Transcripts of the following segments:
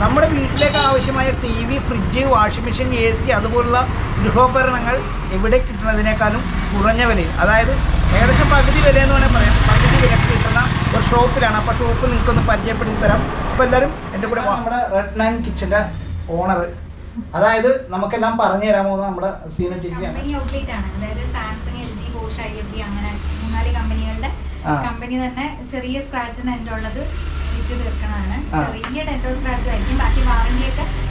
നമ്മുടെ വീട്ടിലേക്ക് ആവശ്യമായ T V fridge washing machine A C അതുപോലുള്ള ഗൃഹോപകരണങ്ങൾ എവിടെ കിട്ടുന്നതിനേക്കാളും കുറഞ്ഞ വിലയിൽ. അതായത് ഏകദേശം പകുതി വില എന്ന് വേണമെങ്കിൽ പറയാം. പകുതി വിലക്ക് കിട്ടുന്ന ഒരു ഷോപ്പിലാണ്. അപ്പോൾ ഷോപ്പ് നിങ്ങൾക്കൊന്ന് പരിചയപ്പെടുത്തി തരാം. അപ്പോൾ എല്ലാവരും എന്റെ കൂടെ നമ്മുടെ റെഡ് നൈൻ കിച്ചന്റെ ഓണർ അതായത് നമുക്കെല്ലാം പറഞ്ഞു തരാമോ? പോകുന്നത് നമ്മുടെ സീന ചേച്ചി കമ്പനി ഔട്ട്ലെറ്റ് ആണ്. അതായത് Samsung L G Bosch I F D അങ്ങനെ മൂന്നാൽ കമ്പനികളുടെ കമ്പനി തന്നെ ചെറിയ സ്ക്രാച്ചിന് എന്റെ ഉള്ളത്. തീർക്കണതാണ്. ചെറിയ ഡെന്റോ സ്ക്രാച്ചും ആയിരിക്കും. ബാക്കി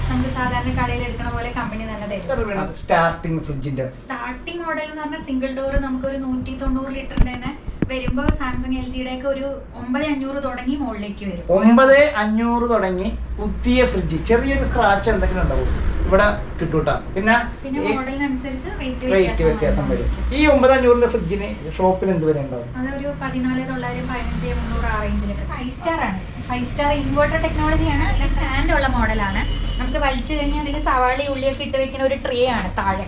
നമുക്ക് സാധാരണ കടയിൽ എടുക്കണ പോലെ കമ്പനി തന്നെ തരും. സ്റ്റാർട്ടിംഗ് ഫ്രിഡ്ജിന്റെ സ്റ്റാർട്ടിംഗ് മോഡൽ എന്ന് പറഞ്ഞാൽ സിംഗിൾ ഡോർ നമുക്ക് ഒരു നൂറ്റി തൊണ്ണൂറ് ലിറ്ററിന്റെ തന്നെ വരുമ്പോ സാംസങ് എൽ ജിയുടെ ഒക്കെ ഒരു ഒമ്പത് അഞ്ഞൂറ് തുടങ്ങി മുകളിലേക്ക് വരും. ഒമ്പത് അഞ്ഞൂറ് തുടങ്ങി പുതിയ ഫ്രിഡ്ജ് ചെറിയൊരു സ്ക്രാച്ച് എന്തെങ്കിലും ഉണ്ടാവും. ഇവിടെ കിട്ടൂട്ടാ. പിന്നെ മോഡലിനനുസരിച്ച് റേറ്റ് റേറ്റ് വ്യത്യാസം വരും. ഈ ഒമ്പത് അഞ്ഞൂറിന്റെ ഫ്രിഡ്ജിന് ഷോപ്പിൽ എന്ത് വരെ ഉണ്ടാവും? അതൊരു പതിനാല് തൊള്ളായിരം പതിനഞ്ച് മുന്നൂറ് ആ റേഞ്ചിലൊക്കെ ഫൈവ് സ്റ്റാർ ആണ്. ഫൈവ് സ്റ്റാർ ഇൻവേർട്ടർ ടെക്നോളജിയാണ്. അല്ല സ്റ്റാൻഡ് ഉള്ള മോഡലാണ്. നമുക്ക് വലിച്ചു കഴിഞ്ഞാൽ അതിൽ സവാളി ഉള്ളിയൊക്കെ ഇട്ട് വെക്കുന്ന ഒരു ട്രേ ആണ് താഴെ.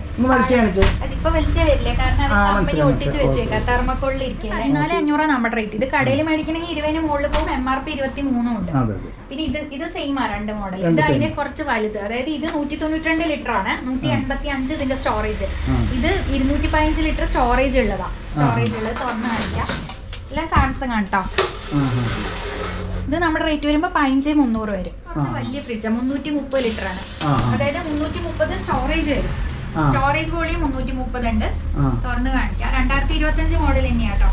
അതിപ്പോ വലിച്ചേ വരില്ല? കാരണം അത് കമ്പനി ഒട്ടിച്ച്. വെച്ചേക്കാം. തെർമക്കോളിൽ ഇരിക്കുക പതിനാല് അഞ്ഞൂറാണ് നമ്മുടെ റേറ്റ് ഇത് കടയിൽ മേടിക്കണമെങ്കിൽ ഇരുപതിന് മുകളിൽ പോകും. എം ആർ പി ഇരുപത്തി മൂന്നും ഉണ്ട് പിന്നെ ഇത് ഇത് സെയിം ആ രണ്ട് മോഡൽ ഇത് അതിന് കുറച്ച് വലുത്. അതായത് ഇത് നൂറ്റി തൊണ്ണൂറ്റി രണ്ട് ലിറ്റർ ആണ്. നൂറ്റി. എൺപത്തി അഞ്ച് ഇതിന്റെ സ്റ്റോറേജ് ഇത് ഇരുന്നൂറ്റി പതിനഞ്ച് ലിറ്റർ സ്റ്റോറേജ് ഉള്ളതാ സ്റ്റോറേജ് ഉള്ളത് തുറന്നു കാണിക്കാം. എല്ലാം സാംസങ് ആണ് കേട്ടോ ഇത് നമ്മുടെ റേറ്റ് വരുമ്പോൾ പതിനഞ്ച് മുന്നൂറ് വരും. കുറച്ച് വലിയ ഫ്രിഡ്ജ് മുന്നൂറ്റി മുപ്പത് ലിറ്റർ ആണ്. അതായത് മുന്നൂറ്റി മുപ്പത് സ്റ്റോറേജ് വരും. സ്റ്റോറേജ് വോളിയം മുന്നൂറ്റി മുപ്പത് ഉണ്ട്. തുറന്ന് കാണിക്കാം. രണ്ടായിരത്തി ഇരുപത്തി അഞ്ച് മോഡൽ തന്നെയാട്ടോ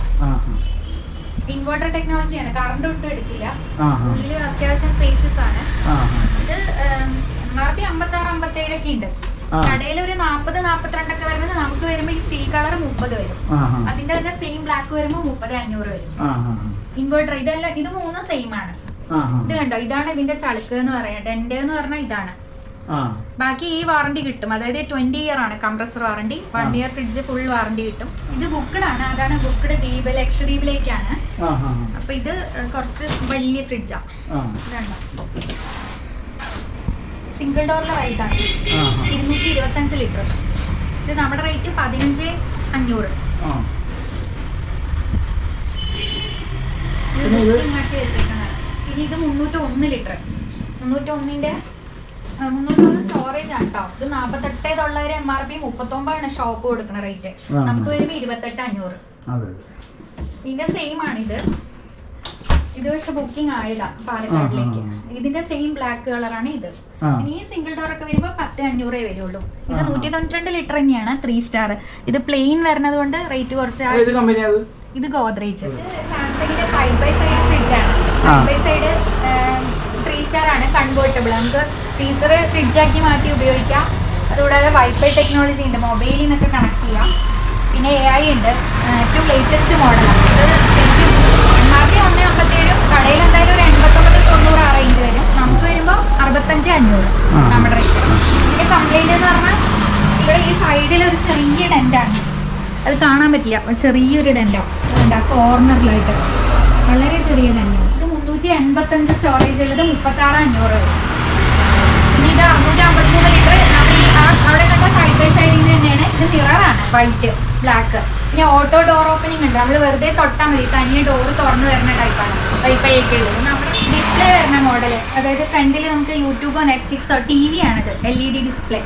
ഇൻവെർട്ടർ ടെക്നോളജിയാണ് കറണ്ട് ഒട്ടും എടുക്കില്ല. ഉള്ളിൽ അത്യാവശ്യം സ്പേഷ്യസ് ആണ്. ഇത് എം ആർ പി അമ്പത്തി ആറ് അമ്പത്തി ഏഴൊക്കെ ഉണ്ട്. കടയിൽ ഒരു നാൽപ്പത് നാൽപ്പത്തിരണ്ടൊക്കെ വരുന്നത് നമുക്ക് വരുമ്പോ ഈ സ്റ്റീൽ കളർ മുപ്പത് വരും. അതിന്റെ തന്നെ സെയിം ബ്ലാക്ക് വരുമ്പോ മുപ്പത് അഞ്ഞൂറ് വരും. ഇൻവെർട്ടർ ഇതെല്ലാം ഇത് മൂന്നും സെയിം ആണ്. ഇത് കണ്ടോ? ഇതാണ് ഇതിന്റെ ചളുക്ക് എന്ന് പറയാം. ഡെന്റ് എന്ന് പറഞ്ഞാൽ ഇതാണ്. ബാക്കി ഈ വാറണ്ടി കിട്ടും. അതായത് ട്വന്റി ഇയർ ആണ് compressor warranty one year fridge full warranty കിട്ടും. ഇത് ബുക്കഡ് ആണ്. അതാണ് ബുക്കഡ് ദ്വീപ് ലക്ഷദ്വീപിലേക്കാണ് അപ്പൊ ഇത് കുറച്ച് വലിയ ഫ്രിഡ്ജാണ് സിംഗിൾ ഡോറിലെ വൈറ്റാണ് ഇരുന്നൂറ്റി ഇരുപത്തഞ്ച് ലിറ്റർ. ഇത് നമ്മുടെ റേറ്റ് പതിനഞ്ച് അഞ്ഞൂറ്. ഇത് പിന്നെ ഇത്? ഇത് മുന്നൂറ്റി ഒന്ന് ലിറ്റർ. മുന്നൂറ്റി ഒന്നിന്റെ മുന്നൂറ്റി ഒന്ന് സ്റ്റോറേജ് ആണ് കേട്ടോ ഇത് നാപ്പത്തെട്ട് തൊള്ളായിരം എം ആർ പി മുപ്പത്തൊമ്പതാണ് ഷോപ്പ് കൊടുക്കുന്ന റേറ്റ് നമുക്ക് വരുമ്പോ ഇരുപത്തെട്ട് അഞ്ഞൂറ്. ഇതിന്റെ സെയിം ആണ് ഇത് പക്ഷെ ബുക്കിംഗ് ആയതാ പാലക്കാടിലേക്ക്. ഇതിന്റെ സെയിം ബ്ലാക്ക് കളറാണ് ഇത്. ഇനി ഈ സിംഗിൾ ഡോർ ഒക്കെ വരുമ്പോൾ പത്ത് അഞ്ഞൂറേ വരുള്ളൂ. ഇത്. നൂറ്റി തൊണ്ണൂറ്റി ലിറ്റർ തന്നെയാണ് ത്രീ സ്റ്റാർ ഇത് പ്ലെയിൻ വരുന്നത് കൊണ്ട് റേറ്റ് കുറച്ച് ഇത് ഗോദ്രേജ് സാംസങ്ങിന്റെ സൈഡ് ബൈ സൈഡ് ഫ്രിഡ്ജ് ആണ്. Side by side three star ആണ് കൺവേർട്ടബിൾ നമുക്ക് ഫ്രീസർ ഫ്രിഡ്ജാക്കി മാറ്റി ഉപയോഗിക്കാം. അതുകൂടാതെ വൈഫൈ ടെക്നോളജി ഉണ്ട് മൊബൈലിൽ നിന്നൊക്കെ കണക്ട് ചെയ്യാം. പിന്നെ എ ഐ ഉണ്ട്. ഏറ്റവും ലേറ്റസ്റ്റ് മോഡലാണ് ഇത് എം ആർ പി ഒന്ന് അമ്പത്തേഴും കടയിൽ എന്തായാലും ഒരു എൺപത്തൊമ്പത് തൊണ്ണൂറ് ആ റേഞ്ച് വരും. നമുക്ക് വരുമ്പോൾ അറുപത്തഞ്ച് അഞ്ഞൂറ് നമ്മുടെ റേറ്റ് ഇതിന്റെ കംപ്ലൈന്റ് എന്ന് പറഞ്ഞാൽ ഇവിടെ ഈ സൈഡിൽ ഒരു ചെറിയ ഡെന്റാണ് അത് കാണാൻ പറ്റില്ല. ചെറിയൊരു ഡെന്റാണ് എന്താ കോർണറിലായിട്ട് വളരെ ചെറിയ ഡെന്റാണ് ഇത് മുന്നൂറ്റി എൺപത്തഞ്ച് സ്റ്റോറേജ് ഉള്ളത് മുപ്പത്തി ആറ് അഞ്ഞൂറ് വരും. പിന്നെ ഇത് അറുന്നൂറ്റി അമ്പത്തിമൂന്ന് ലിറ്റർ നമ്മൾ ഈ അവിടെ കണ്ട സൈഡ് ബൈ സൈഡിൽ തന്നെയാണ്. ഇത് മിററാണ് വൈറ്റ് ബ്ലാക്ക് പിന്നെ ഓട്ടോ ഡോർ ഓപ്പണിംഗ് ഉണ്ട്. നമ്മൾ വെറുതെ തൊട്ടാൽ മതി. തനിയെ ഡോർ തുറന്നു വരുന്ന ടൈപ്പാണ് വൈഫൈ നമ്മൾ ഡിസ്പ്ലേ വരുന്ന മോഡൽ അതായത് ഫ്രണ്ടിൽ നമുക്ക് യൂട്യൂബോ നെറ്റ്ഫ്ലിക്സോ ടി വി ആണിത്. എൽ ഇ ഡി ഡിസ്പ്ലേ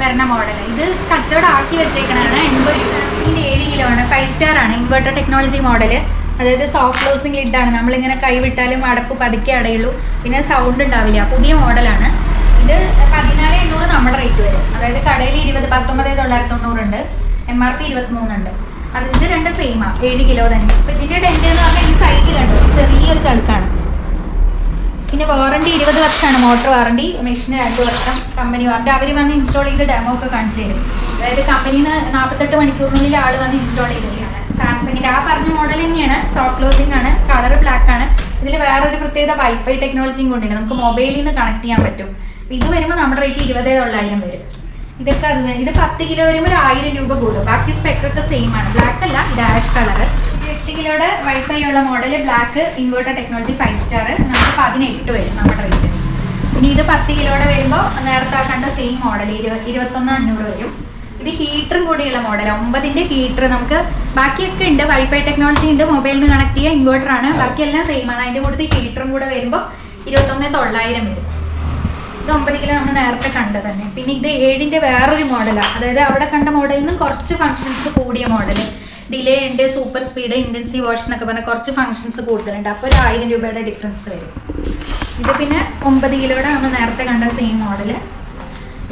വരുന്ന മോഡൽ ഇത് കച്ചവടം ആക്കി വെച്ചേക്കണാണ് എൺപത് രൂപ. സാംസങ്ങിന്റെ ഏഴ് കിലോ ആണ്. ഫൈവ് സ്റ്റാർ ആണ്. ഇൻവെർട്ടർ ടെക്നോളജി മോഡൽ അതായത് സോഫ്റ്റ് ക്ലോസിംഗ് ലിഡാണ് നമ്മളിങ്ങനെ കൈവിട്ടാലും അടപ്പ് പതുക്കെ അടയുള്ളൂ. പിന്നെ സൗണ്ട് ഉണ്ടാവില്ല. പുതിയ മോഡലാണ് ഇത് പതിനാല് എണ്ണൂറ് നമ്മുടെ റേറ്റ് വരും. അതായത് കടയിൽ ഇരുപത് പത്തൊമ്പത് തൊള്ളായിരത്തി തൊണ്ണൂറുണ്ട് എം ആർ പി ഇരുപത്തിമൂന്നുണ്ട് അത് ഇത് രണ്ടും ആണ് ഏഴ് കിലോ തന്നെ. അപ്പൊ ഇതിന്റെ ഡെന്റ് എന്ന് പറഞ്ഞാൽ ഈ സൈഡിൽ കണ്ടു? ചെറിയൊരു ചളുക്കാണ്. പിന്നെ വാറണ്ടി ഇരുപത് വർഷമാണ്. മോട്ടോർ വാറണ്ടി മെഷീന് രണ്ട് വർഷം. കമ്പനി വാറണ്ടി അവർ വന്ന് ഇൻസ്റ്റാൾ ചെയ്ത് ഡെമോ ഒക്കെ കാണിച്ചു തരും. അതായത് കമ്പനിയിൽ നിന്ന് നാൽപ്പത്തെട്ട് മണിക്കൂറിനുള്ളിൽ ആൾ വന്ന് ഇൻസ്റ്റാൾ ചെയ്തതാണ്. സാംസങ്ങിന്റെ ആ പറഞ്ഞ മോഡൽ തന്നെയാണ്. സോഫ്റ്റ് ക്ലോസിംഗ് ആണ്. കളർ ബ്ലാക്ക് ആണ്. ഇതിൽ വേറൊരു പ്രത്യേകത വൈഫൈ ടെക്നോളജിയും കൊണ്ടുണ്ട്. നമുക്ക് മൊബൈലിൽ നിന്ന് കണക്ട് ചെയ്യാൻ പറ്റും. ഇത് വരുമ്പോൾ നമ്മുടെ റേറ്റ് ഇരുപതേ തൊള്ളായിരം വരും. ഇതൊക്കെ അത്. ഇത് പത്ത് കിലോ വരുമ്പോൾ ഒരു ആയിരം രൂപ കൂടും. ബാക്കി സ്പെക്കൊക്കെ സെയിം ആണ്. ബ്ലാക്ക് അല്ല ഡാഷ് കളർ എട്ട് കിലോയുടെ വൈഫൈ ഉള്ള model black inverter technology five star നമുക്ക് പതിനെട്ട് വരും നമ്മുടെ റേറ്റ് ഇനി ഇത് പത്ത് കിലോയുടെ വരുമ്പോൾ നേരത്തെ കണ്ട സെയിം മോഡൽ ഇരുപത് ഇരുപത്തൊന്ന് അഞ്ഞൂറ് വരും. ഇത് ഹീറ്ററും കൂടിയുള്ള മോഡൽ ഒമ്പതിന്റെ ഹീറ്റർ നമുക്ക് ബാക്കിയൊക്കെ ഉണ്ട്. വൈഫൈ ടെക്നോളജി ഉണ്ട്. മൊബൈലിൽ നിന്ന് കണക്ട് ചെയ്യുക ഇൻവേർട്ടർ ആണ്. ബാക്കിയെല്ലാം സെയിം ആണ്. അതിന്റെ കൂടുതൽ ഹീറ്ററും കൂടെ വരുമ്പോൾ ഇരുപത്തൊന്ന് തൊള്ളായിരം വരും. ഇത് ഒമ്പത് കിലോ നമ്മൾ നേരത്തെ കണ്ട തന്നെ. പിന്നെ ഇത് ഏഴിന്റെ വേറൊരു മോഡലാണ് അതായത് അവിടെ കണ്ട മോഡലിൽ നിന്ന് കുറച്ച് ഫങ്ഷൻസ് കൂടിയ മോഡൽ ഡിലേ ഉണ്ട് സൂപ്പർ സ്പീഡ് ഇന്റൻസീവ് വാഷ് എന്നൊക്കെ പറഞ്ഞാൽ കുറച്ച് ഫങ്ഷൻസ് കൂടുതലുണ്ട്. അപ്പോൾ ഒരു ആയിരം രൂപയുടെ ഡിഫറൻസ് വരും. ഇത് പിന്നെ ഒമ്പത് കിലോയുടെ നമ്മൾ നേരത്തെ കണ്ട സെയിം മോഡൽ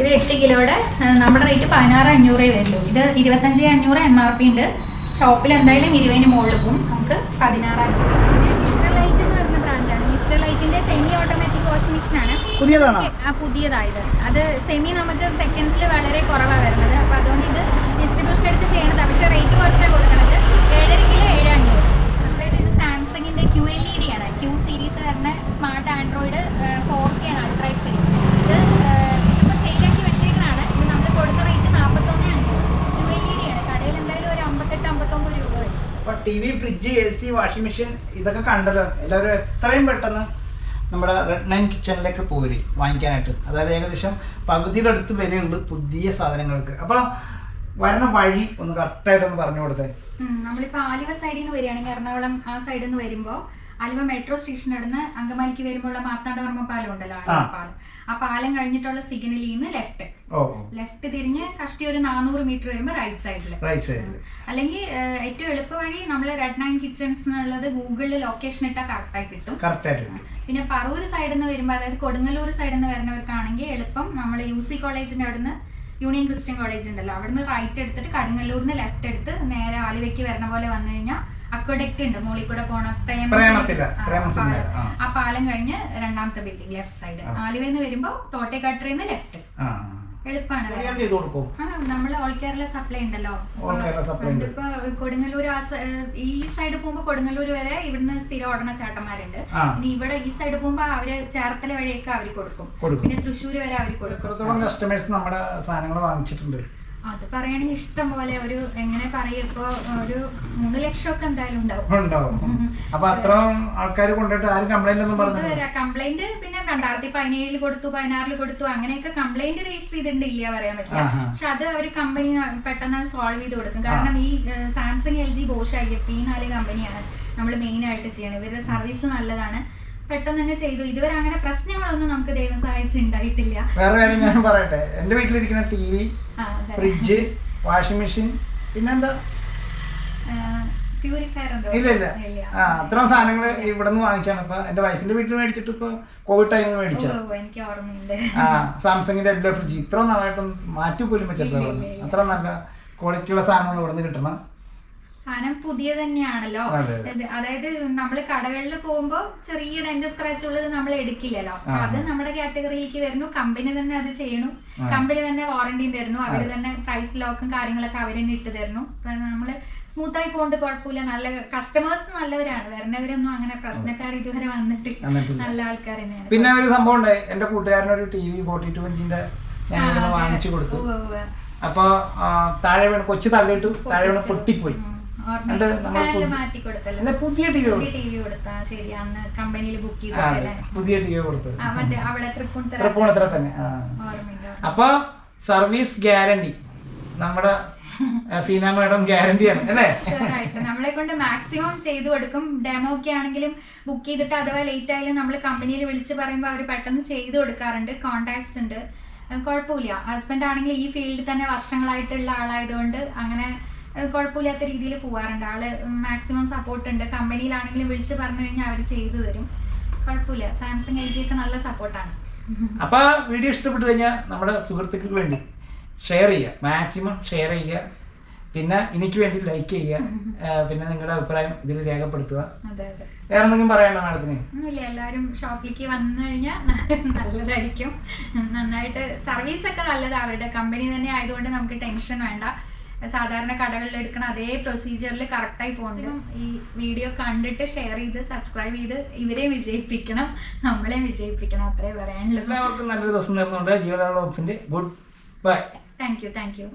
ഇത് എട്ട് കിലോയുടെ നമ്മുടെ റേറ്റ് പതിനാറ് അഞ്ഞൂറേ വരുള്ളൂ. ഇത് ഇരുപത്തഞ്ച് അഞ്ഞൂറ് എം ആർ പി ഉണ്ട്. ഷോപ്പിൽ എന്തായാലും ഇരുപതിന് മുകളിൽ പോകും. നമുക്ക് പതിനാറ് മിസ്റ്റർ ലൈറ്റ് എന്ന് പറഞ്ഞ ബ്രാൻഡാണ് ലൈറ്റിന്റെ സെമി ഓട്ടോമാറ്റിക് വാഷിംഗ് മെഷീൻ പുതിയതാണോ? ആ പുതിയതായത്. അത് സെമി നമുക്ക് സെക്കൻഡ്സിൽ വളരെ കുറവാണ് വരുന്നത്. അപ്പൊ അതുകൊണ്ട് ഇത് ഡിസ്ട്രിബ്യൂഷൻ എടുത്ത് ചെയ്യണത്. പക്ഷേ റേറ്റ് കുറച്ചാണ് കൊടുക്കുന്നത് ഏഴര കിലോ ഏഴ് അഞ്ഞൂറ് അതായത് ഇത് സാംസങ്ങിന്റെ ക്യു എൽ ഇ ഡി ആണ്. ക്യൂ സീരീസ് വരുന്ന സ്മാർട്ട് ആൻഡ്രോയിഡ് ഫോർ കെ ആണ് അൾട്രാ എച്ച് ഡി ഇത് ഇപ്പൊ സെയിലാക്കി വെച്ചേക്കണാണ് ഇത് നമ്മൾ കൊടുത്ത റേറ്റ് നാൽപ്പത്തൊന്ന് അഞ്ഞൂറ്. ക്യൂ എൽ ഇ ഡി ആണ്. കടയിൽ എന്തായാലും ഒരു അമ്പത്തെട്ട് അമ്പത്തൊമ്പത് രൂപ വരും. T V fridge A C washing machine ഇതൊക്കെ കണ്ടല്ലോ. എല്ലാവരും എത്രയും പെട്ടെന്ന് നമ്മുടെ റെഡ് നൈൻ കിച്ചണിലേക്ക് പോരി വാങ്ങിക്കാനായിട്ട്. അതായത് ഏകദേശം പകുതിയുടെ അടുത്ത് വിലയുണ്ട് പുതിയ സാധനങ്ങൾക്ക്. അപ്പോൾ വരണ വഴി ഒന്ന് കറക്റ്റായിട്ടൊന്ന് പറഞ്ഞു കൊടുത്തേ. നമ്മളിപ്പോൾ നമ്മളിപ്പോ ആലുവ സൈഡിൽ നിന്ന് വരികയാണെങ്കിൽ എറണാകുളം ആ സൈഡിൽ നിന്ന് വരുമ്പോൾ ആലുവ മെട്രോ സ്റ്റേഷൻ അടുന്ന് അങ്കമാലിക്ക് വരുമ്പോൾ മാർത്താണ്ഡവർമ്മ പാലം ഉണ്ടല്ലോ ആലുവ. പാലം. ആ പാലം കഴിഞ്ഞിട്ടുള്ള സിഗ്നലിൽ നിന്ന് ലെഫ്റ്റ് ലെഫ്റ്റ് തിരിഞ്ഞ് കഷ്ടി ഒരു നാനൂറ് മീറ്റർ വരുമ്പോൾ റൈറ്റ് സൈഡിൽ റൈറ്റ് സൈഡിൽ അല്ലെങ്കിൽ ഏറ്റവും എളുപ്പ വഴി നമ്മൾ റെഡ് നൈൻ കിച്ചൺസ് എന്നുള്ളത് ഗൂഗിളിൽ ലൊക്കേഷൻ ഇട്ടാൽ കറക്റ്റായി കിട്ടും. പിന്നെ പറവൂർ സൈഡിൽ നിന്ന് വരുമ്പോൾ അതായത് കൊടുങ്ങല്ലൂർ സൈഡിൽ നിന്ന് വരുന്നവർക്കാണെങ്കിൽ എളുപ്പം നമ്മൾ യു സി കോളേജിന്റെ അവിടുന്ന് യൂണിയൻ ക്രിസ്ത്യൻ കോളേജ് ഉണ്ടല്ലോ. അവിടുന്ന് റൈറ്റ് എടുത്തിട്ട് കടുങ്ങല്ലൂരിന്ന് ലെഫ്റ്റ് എടുത്ത് നേരെ ആലുവയ്ക്ക് വരുന്ന പോലെ വന്നു കഴിഞ്ഞാൽ അക്വഡക്റ്റ് ഉണ്ട് മോളിൽ കൂടെ പോണ പ്രേമത്തില, ആ, പാലം. കഴിഞ്ഞ് രണ്ടാമത്തെ ബിൽഡിംഗ് ലെഫ്റ്റ് സൈഡ് ആലുവ ആലുവയിൽ നിന്ന് വരുമ്പോൾ തോട്ടേക്കട്ടറിന്ന് ലെഫ്റ്റ് ആ. എളുപ്പമാണ് നമ്മൾ ഓൾ കേരള സപ്ലൈ ഉണ്ടല്ലോ. ഇപ്പൊ കൊടുങ്ങല്ലൂർ ആ ഈ സൈഡ് പോകുമ്പോ കൊടുങ്ങല്ലൂർ വരെ ഇവിടുന്ന് സ്ഥിരം ഓടണ ചേട്ടന്മാരുണ്ട്. ഇനി ഇവിടെ ഈ സൈഡ് പോകുമ്പോ അവർ ചേർത്തല വഴിയൊക്കെ അവർ കൊടുക്കും. പിന്നെ തൃശ്ശൂർ വരെ അവർ കൊടുക്കും. എത്രത്തോളം കസ്റ്റമേഴ്സ് നമ്മുടെ സാധനങ്ങൾ വാങ്ങിച്ചിട്ടുണ്ട്. അത് പറയുകയാണെങ്കിൽ ഇഷ്ടം പോലെ ഒരു എങ്ങനെ പറയപ്പോ ഒരു മൂന്ന് ലക്ഷം ഒക്കെ എന്തായാലും ഉണ്ടാവും. അപ്പൊ അത്ര ആൾക്കാർ കൊണ്ടിട്ട് ആരും കംപ്ലൈന്റ് ഒന്നും പറഞ്ഞു കംപ്ലൈന്റ് പിന്നെ രണ്ടായിരത്തി പതിനേഴിൽ കൊടുത്തു പതിനാറിൽ കൊടുത്തു അങ്ങനെയൊക്കെ കംപ്ലൈന്റ് രജിസ്റ്റർ ചെയ്തിട്ടുണ്ട് ഇല്ല പറയാൻ പറ്റില്ല. പക്ഷെ അത് അവർ കമ്പനി പെട്ടെന്ന് സോൾവ് ചെയ്ത് കൊടുക്കും. കാരണം ഈ Samsung L G Bosch I F D നാല് കമ്പനിയാണ് നമ്മൾ മെയിൻ ആയിട്ട് ചെയ്യണത്. ഇവരുടെ സർവീസ് നല്ലതാണ്. പെട്ടെന്ന് തന്നെ ചെയ്തു. ഇതുവരെ അങ്ങനെ പ്രശ്നങ്ങളൊന്നും നമുക്ക് ദൈവം സഹായിച്ച് ഉണ്ടായിട്ടില്ല വേറെ കാര്യം ഞാൻ പറയട്ടെ. എന്റെ വീട്ടിലിരിക്കുന്ന T V fridge washing machine പിന്നെന്താ? ഇല്ല ഇല്ല. ആ അത്രയും സാധനങ്ങൾ ഇവിടെ നിന്ന് വാങ്ങിച്ചാണ്. ഇപ്പൊ എന്റെ വൈഫിന്റെ വീട്ടിൽ മേടിച്ചിട്ട് ഇപ്പൊ കോവിഡ് ടൈമിൽ മേടിച്ച. ഓ, ഓ, എനിക്ക് ഓർമ്മയുണ്ട്. ആ സാംസങ്ങിന്റെ എല്ലാ ഫ്രിഡ്ജ്. ഇത്ര നാളായിട്ടും മാറ്റി പോലും വെച്ചിട്ടില്ല. അത്ര നല്ല ക്വാളിറ്റിയുള്ള സാധനങ്ങൾ ഇവിടെ നിന്ന് കിട്ടണം സാധനം പുതിയ തന്നെയാണല്ലോ. അതായത് നമ്മൾ കടകളിൽ പോകുമ്പോ ചെറിയ ഡെന്റ് സ്ക്രാച്ച് ഉള്ളത് നമ്മൾ എടുക്കില്ലല്ലോ. അത് നമ്മുടെ കാറ്റഗറിയിലേക്ക് വരുന്നു. കമ്പനി തന്നെ അത് ചെയ്യണു. കമ്പനി തന്നെ വാറണ്ടിയും തരുന്നു. അവർ തന്നെ പ്രൈസ് ലോക്കും കാര്യങ്ങളൊക്കെ അവർ തന്നെ ഇട്ട് തരുന്നു. നമ്മൾ സ്മൂത്ത് ആയി പോകണ്ട് കുഴപ്പമില്ല. നല്ല കസ്റ്റമേഴ്സ് നല്ലവരാണ്. വരുന്നവരൊന്നും അങ്ങനെ പ്രശ്നക്കാർ ഇതുവരെ വന്നിട്ട്. നല്ല ആൾക്കാർ തന്നെയാണ്. പിന്നെ ഒരു സംഭവം ഉണ്ട്. എന്റെ കൂട്ടുകാരനൊരു ടി വി ഫോർട്ടി ടു ഇഞ്ചിന്റെ ഞാൻ ആ, ഇവിടുന്ന് അതെ. വാങ്ങിച്ചു കൊടുത്തു. അപ്പൊ താഴെ വീണ് കൊച്ചു തള്ളിയിട്ടു താഴെ വീണ് പൊട്ടിപ്പോയി. നമ്മൾ പുതിയ ടി വി കൊടുത്താ. ശരി അന്ന് കമ്പനിയിൽ ബുക്ക് പുതിയ ടി വി കൊടുത്തത് തൃപ്പൂണിത്തറ തന്നെ അപ്പൊ സർവീസ് ഗ്യാരണ്ടി. നമ്മുടെ സീന മാഡം ഗ്യാരണ്ടിയാണ് അല്ലേ? നമ്മളെ കൊണ്ട് മാക്സിമം ചെയ്തു കൊടുക്കും. ഡെമോ ഒക്കെ ആണെങ്കിലും ബുക്ക് ചെയ്തിട്ട് അഥവാ ലേറ്റ് ആയാലും നമ്മൾ കമ്പനിയിൽ വിളിച്ച് പറയുമ്പോൾ അവർ പെട്ടെന്ന് ചെയ്തു കൊടുക്കാറുണ്ട് കോണ്ടാക്ട്സ് ഉണ്ട്. കുഴപ്പമില്ല. ഹസ്ബൻഡ് ആണെങ്കിൽ ഈ ഫീൽഡിൽ തന്നെ വർഷങ്ങളായിട്ടുള്ള ആളായതുകൊണ്ട് അങ്ങനെ കുഴപ്പമില്ലാത്ത രീതിയിൽ പോവാറുണ്ട്. ആൾ മാക്സിമം സപ്പോർട്ട് ഉണ്ട്. കമ്പനിയിലാണെങ്കിലും വിളിച്ച് പറഞ്ഞു കഴിഞ്ഞാൽ അവർ ചെയ്തു തരും. കുഴപ്പമില്ല. സാംസങ് എൽ ജി ഒക്കെ നല്ല സപ്പോർട്ടാണ് അപ്പൊ വീഡിയോ ഇഷ്ടപ്പെട്ടു കഴിഞ്ഞാൽ നമ്മുടെ സുഹൃത്തുക്കൾക്ക് വേണ്ടി ഷെയർ ചെയ്യുക. മാക്സിമം ഷെയർ ചെയ്യുക. പിന്നെ എനിക്ക് വേണ്ടി ലൈക്ക് ചെയ്യുക. പിന്നെ നിങ്ങളുടെ അഭിപ്രായം ഇതിൽ രേഖപ്പെടുത്തുക. വേറെ എന്തെങ്കിലും പറയണ്ട മാഡത്തിന്? ഇല്ല എല്ലാവരും ഷോപ്പിലേക്ക് വന്നു കഴിഞ്ഞാൽ നല്ലതായിരിക്കും. നന്നായിട്ട് സർവീസ് ഒക്കെ നല്ലതാണ് അവരുടെ കമ്പനി തന്നെ ആയതുകൊണ്ട് നമുക്ക് ടെൻഷൻ വേണ്ട. സാധാരണ കടകളിൽ എടുക്കണ അതേ പ്രൊസീജിയറിൽ കറക്റ്റായി പോകണം ഈ വീഡിയോ കണ്ടിട്ട് ഷെയർ ചെയ്ത് സബ്സ്ക്രൈബ് ചെയ്ത് ഇവരെ വിജയിപ്പിക്കണം നമ്മളെ വിജയിപ്പിക്കണം. അത്രേ പറയാനുള്ളൂ. എല്ലാവർക്കും നല്ലൊരു ദിവസം ബോക്സിന്റെ goodbye. Thank you thank you